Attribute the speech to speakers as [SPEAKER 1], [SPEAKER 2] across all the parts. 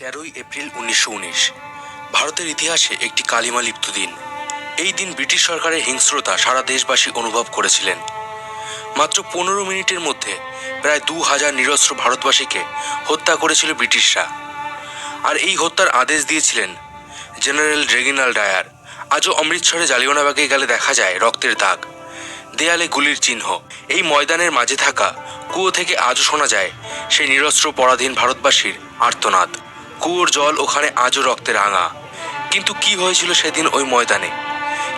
[SPEAKER 1] তেরোই এপ্রিল উনিশশো উনিশ। ভারতের ইতিহাসে একটি কালিমা লিপ্ত দিন। এই দিন ব্রিটিশ সরকারের হিংস্রতা সারা দেশবাসী অনুভব করেছিলেন। মাত্র পনেরো মিনিটের মধ্যে প্রায় দু হাজার নিরস্ত্র ভারতবাসীকে হত্যা করেছিল ব্রিটিশরা। আর এই হত্যার আদেশ দিয়েছিলেন জেনারেল রেগিনাল ডায়ার। আজও অমৃতসরে জালিয়ানাবাগে গেলে দেখা যায় রক্তের দাগ, দেয়ালে গুলির চিহ্ন। এই ময়দানের মাঝে থাকা কুয়ো থেকে আজও শোনা যায় সেই নিরস্ত্র পরাধীন ভারতবাসীর আর্তনাদ। কুয়োর জল ওখানে আজও রক্তে রাঙা। কিন্তু কি হয়েছিল সেদিন ওই ময়দানে?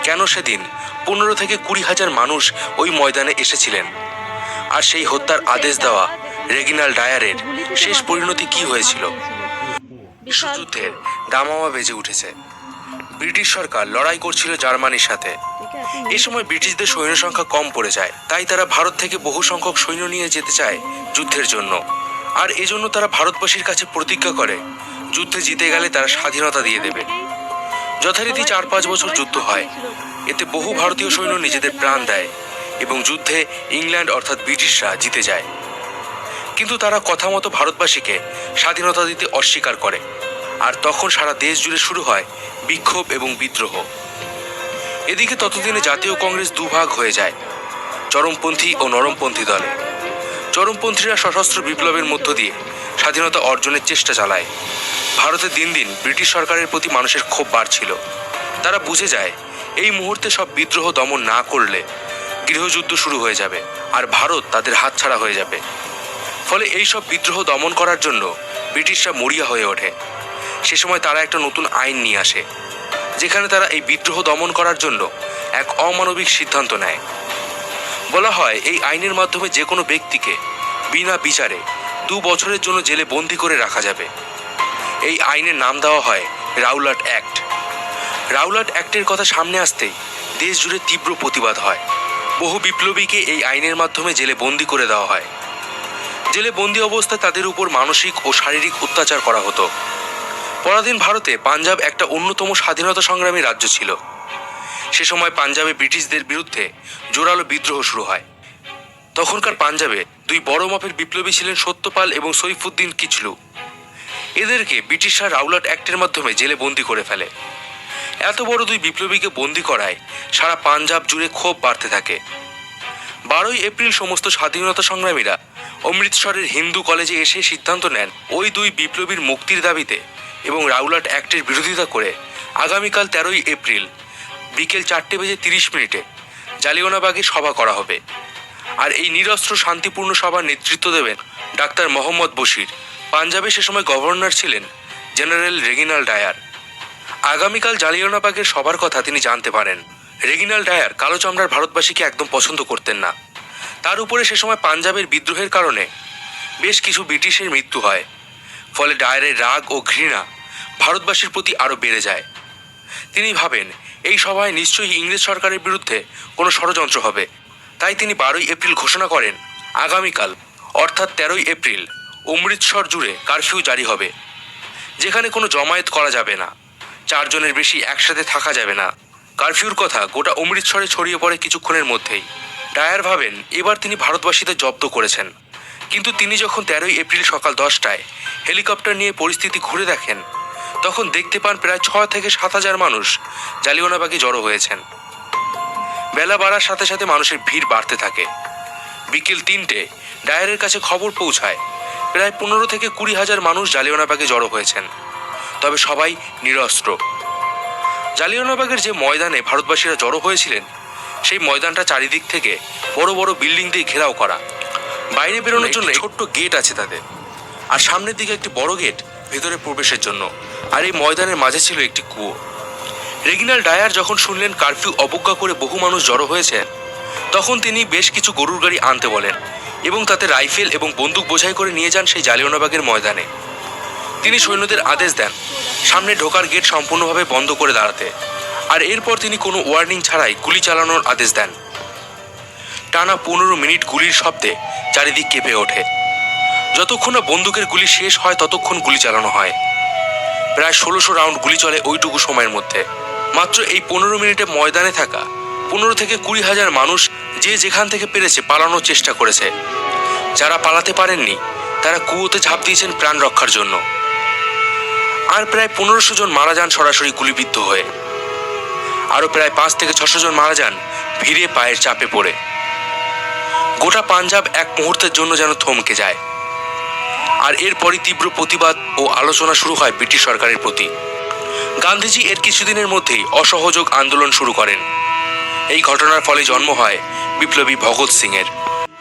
[SPEAKER 1] কেন সেদিন? পনেরো থেকে কুড়ি হাজার মানুষ ওই ময়দানে এসেছিলেন। আর সেই হত্যার আদেশ দেওয়া রেগিনাল ডায়ারের শেষ পরিণতি কি হয়েছিল? বিশ্বযুদ্ধের দামামা বেজে উঠেছে। ব্রিটিশ সরকার লড়াই করছিল জার্মানির সাথে। এই সময় ব্রিটিশদের সৈন্য সংখ্যা কম পড়ে যায়। তাই তারা ভারত থেকে বহু সংখ্যক সৈন্য নিয়ে যেতে চায় যুদ্ধের জন্য। আর এজন্য তারা ভারতবাসীর কাছে প্রতিজ্ঞা করে। যুদ্ধে জিতে গেলে তারা স্বাধীনতা দিয়ে দেবে। যথারীতি চার পাঁচ বছর যুদ্ধ হয়। এতে বহু ভারতীয় সৈন্য নিজেদের প্রাণ দেয় এবং যুদ্ধে ইংল্যান্ড অর্থাৎ ব্রিটিশরা জিতে যায়। কিন্তু তারা কথা মতো ভারতবাসীকে স্বাধীনতা দিতে অস্বীকার করে। আর তখন সারা দেশ জুড়ে শুরু হয় বিক্ষোভ এবং বিদ্রোহ। এদিকে ততদিনে জাতীয় কংগ্রেস দুভাগ হয়ে যায়, চরমপন্থী ও নরমপন্থী দলে। চরমপন্থীরা সশস্ত্র বিপ্লবের মধ্য দিয়ে স্বাধীনতা অর্জনের চেষ্টা চালায়। ভারতে দিন দিন ব্রিটিশ সরকারের প্রতি মানুষের ক্ষোভ বাড়ছিল। তারা বুঝে যায়, এই মুহূর্তে সব বিদ্রোহ দমন না করলে গৃহযুদ্ধ শুরু হয়ে যাবে আর ভারত তাদের হাতছাড়া হয়ে যাবে। ফলে এই সব বিদ্রোহ দমন করার জন্য ব্রিটিশরা মরিয়া হয়ে ওঠে। সে সময় তারা একটা নতুন আইন নিয়ে আসে, যেখানে তারা এই বিদ্রোহ দমন করার জন্য এক অমানবিক সিদ্ধান্ত নেয়। বলা হয়, এই আইনের মাধ্যমে যে কোনো ব্যক্তিকে বিনা বিচারে দু বছরের জন্য জেলে বন্দি করে রাখা যাবে। এই আইনের নাম দেওয়া হয় রাউলাট অ্যাক্ট। রাউলাট অ্যাক্টের কথা সামনে আসতেই দেশ জুড়ে তীব্র প্রতিবাদ হয়। বহু বিপ্লবীকে এই আইনের মাধ্যমে জেলে বন্দি করে দেওয়া হয়। জেলে বন্দি অবস্থায় তাদের উপর মানসিক ও শারীরিক অত্যাচার করা হতো। পরাধীন ভারতে পাঞ্জাব একটা অন্যতম স্বাধীনতা সংগ্রামী রাজ্য ছিল। সে সময় পাঞ্জাবে ব্রিটিশদের বিরুদ্ধে জোরালো বিদ্রোহ শুরু হয়। তখনকার পাঞ্জাবে দুই বড় মাপের বিপ্লবী ছিলেন সত্যপাল এবং সৈফুদ্দিন কিচলু। এদেরকে ব্রিটিশরা রাউলাট অ্যাক্টের মাধ্যমে জেলে বন্দি করে ফেলে। এত বড় দুই বিপ্লবীকে বন্দি করায় সারা পাঞ্জাব জুড়ে ক্ষোভ বাড়তে থাকে। বারোই এপ্রিল সমস্ত স্বাধীনতা সংগ্রামীরা অমৃতসরের হিন্দু কলেজে এসে সিদ্ধান্ত নেন ওই দুই বিপ্লবীর মুক্তির দাবিতে এবং রাউলাট অ্যাক্টের বিরোধিতা করে আগামীকাল তেরোই এপ্রিল বিকেল চারটে বেজে তিরিশ মিনিটে জালিয়ানাবাগে সভা করা হবে। আর এই নিরস্ত্র শান্তিপূর্ণ সভার নেতৃত্ব দেবেন ডাক্তার মোহাম্মদ বশির। পাঞ্জাবে সে সময় গভর্নর ছিলেন, জেনারেল রেগিনাল ডায়ার। আগামীকাল জালিয়ানাবাগের সবার কথা তিনি জানতে পারেন। রেগিনাল ডায়ার কালো চামড়ার ভারতবাসীকে একদম পছন্দ করতেন না। তার উপরে সে সময় পাঞ্জাবের বিদ্রোহের কারণে বেশ কিছু ব্রিটিশের মৃত্যু হয়। ফলে ডায়ারের রাগ ও ঘৃণা ভারতবাসীর প্রতি আরও বেড়ে যায়। তিনি ভাবেন, এই সভায় নিশ্চয়ই ইংরেজ সরকারের বিরুদ্ধে কোনো ষড়যন্ত্র হবে। তাই তিনি বারোই এপ্রিল ঘোষণা করেন, আগামীকাল, অর্থাৎ তেরোই এপ্রিল। অমৃতসর জুড়ে কারফিউ জারি হবে। যেখানে কোনো জমায়েত করা যাবে না। চারজনের বেশি একসাথে থাকা যাবে না। কারফিউর কথা গোটা অমৃতসরে ছড়িয়ে পড়ে কিছুক্ষণের মধ্যেই। ডায়ার ভাবেন, এবার তিনি ভারতবাসীদের জব্দ করেছেন। কিন্তু তিনি যখন তেরোই এপ্রিল সকাল দশটায় হেলিকপ্টার নিয়ে পরিস্থিতি ঘুরে দেখেন, তখন দেখতে পান প্রায় ছয় থেকে সাত হাজার মানুষ জালিয়ানাবাগে জড়ো হয়েছেন। বেলা বাড়ার সাথে সাথে মানুষের ভিড় বাড়তে থাকে। বিকেল তিনটে ডায়ারের কাছে খবর পৌঁছায় প্রায় পনেরো থেকে কুড়ি হাজার মানুষ জালিয়ানাবাগে জড়ো হয়েছেন। তবে সবাই নিরস্ত্র। জালিয়ানাবাগের যে ময়দানে ভারতবাসীরা জড়ো হয়েছিলেন সেই ময়দানটা চারিদিক থেকে বড় বড় বিল্ডিং দিয়ে ঘেরাও করা। বাইরে বেরোনোর জন্য ছোট্ট গেট আছে তাদের। আর সামনের দিকে একটি বড় গেট ভেতরে প্রবেশের জন্য। আর এই ময়দানের মাঝে ছিল একটি কুয়ো। রেগিনাল ডায়ার যখন শুনলেন কারফিউ অবজ্ঞা করে বহু মানুষ জড়ো হয়েছেন তখন তিনি বেশ কিছু গরুর গাড়ি আনতে বলেন। এবং তাতে রাইফেল এবং বন্দুক বোঝাই করে নিয়ে যান সেই জালিয়ানাবাগের ময়দানে। তিনি সৈন্যদের আদেশ দেন, সামনে ঢোকার গেট সম্পূর্ণভাবে বন্ধ করে দাঁড়াতে। আর এরপর তিনি কোনো ওয়ার্নিং ছাড়াই গুলি চালানোর আদেশ দেন। টানা পনেরো মিনিট গুলির শব্দে চারিদিক কেঁপে ওঠে। যতক্ষণ না বন্দুকের গুলি শেষ হয়, ততক্ষণ গুলি চালানো হয়। প্রায় ষোলোশো রাউন্ড গুলি চলে ওইটুকু সময়ের মধ্যে। মাত্র এই পনেরো মিনিটে ময়দানে থাকা পনেরো থেকে কুড়ি হাজার মানুষ যে যেখান থেকে পেরেছে পালানোর চেষ্টা করেছে। যারা পালাতে পারেননি, তারা কুয়োতে ঝাঁপ দিয়েছেন প্রাণ রক্ষার জন্য। আর প্রায় পনেরোশো জন মারা যান সরাসরি গুলিবিদ্ধ হয়ে। আরও প্রায় পাঁচ থেকে ছশো জন মারা যান ভিড়ে পায়ের চাপে পড়ে। গোটা পাঞ্জাব এক মুহূর্তের জন্য যেন থমকে যায়। আর এরপরই তীব্র প্রতিবাদ ও আলোচনা শুরু হয় ব্রিটিশ সরকারের প্রতি। গান্ধীজি এর কিছুদিনের মধ্যেই অসহযোগ আন্দোলন শুরু করেন। এই ঘটনার ফলে জন্ম হয় বিপ্লবী ভগৎ সিংয়ের।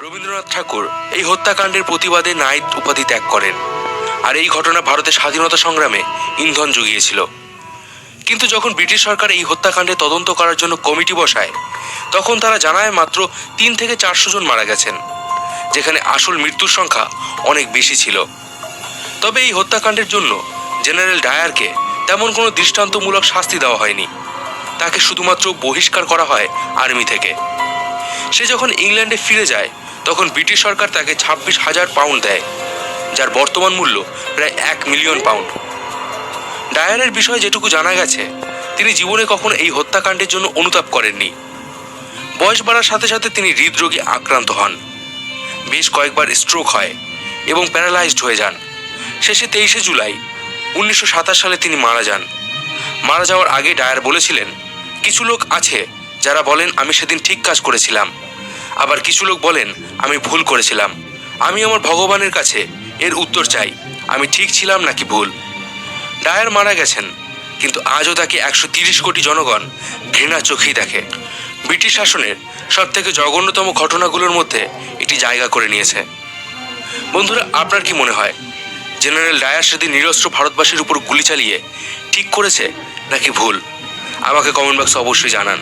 [SPEAKER 1] রবীন্দ্রনাথ ঠাকুর এই হত্যাকাণ্ডের প্রতিবাদে নাইট উপাধি ত্যাগ করেন আর এই ঘটনা ভারতের স্বাধীনতা সংগ্রামে ইন্ধন জুগিয়েছিল। কিন্তু যখন ব্রিটিশ সরকার এই হত্যাকাণ্ডে তদন্ত করার জন্য কমিটি বসায়, তখন তারা জানায় মাত্র তিন থেকে চারশো জন মারা গেছেন, যেখানে আসল মৃত্যুর সংখ্যা অনেক বেশি ছিল। তবে এই হত্যাকাণ্ডের জন্য জেনারেল ডায়ারকে তেমন কোনো দৃষ্টান্তমূলক শাস্তি দেওয়া হয়নি। তাকে শুধুমাত্র বহিষ্কার করা হয় আর্মি থেকে। সে যখন ইংল্যান্ডে ফিরে যায়, তখন ব্রিটিশ সরকার তাকে ছাব্বিশ হাজার পাউন্ড দেয়, যার বর্তমান মূল্য প্রায় এক মিলিয়ন পাউন্ড। ডায়ারের বিষয়ে যেটুকু জানা গেছে, তিনি জীবনে কখনো এই হত্যাকাণ্ডের জন্য অনুতাপ করেননি। বয়স বাড়ার সাথে সাথে তিনি হৃদরোগে আক্রান্ত হন। বেশ কয়েকবার স্ট্রোক হয় এবং প্যারালাইজড হয়ে যান। শেষে তেইশে জুলাই উনিশশো সাতাশ সালে তিনি মারা যান। মারা যাওয়ার আগে ডায়ার বলেছিলেন কিছু লোক আছে যারা বলেন, আমি সেদিন ঠিক কাজ করেছিলাম। আবার কিছু লোক বলেন, আমি ভুল করেছিলাম। আমি আমার ভগবানের কাছে এর উত্তর চাই। আমি ঠিক ছিলাম নাকি ভুল? ডায়ার মারা গেছেন, কিন্তু আজও তাকে একশো তিরিশ কোটি জনগণ ঘৃণা চোখেই দেখে। ব্রিটিশ শাসনের সব থেকে জঘন্যতম ঘটনাগুলোর মধ্যে এটি জায়গা করে নিয়েছে। বন্ধুরা, আপনার কি মনে হয়, জেনারেল ডায়ার সেদিন নিরস্ত্র ভারতবাসীর উপর গুলি চালিয়ে ঠিক করেছে নাকি ভুল? আমাকে কমেন্ট বক্সে অবশ্যই জানান।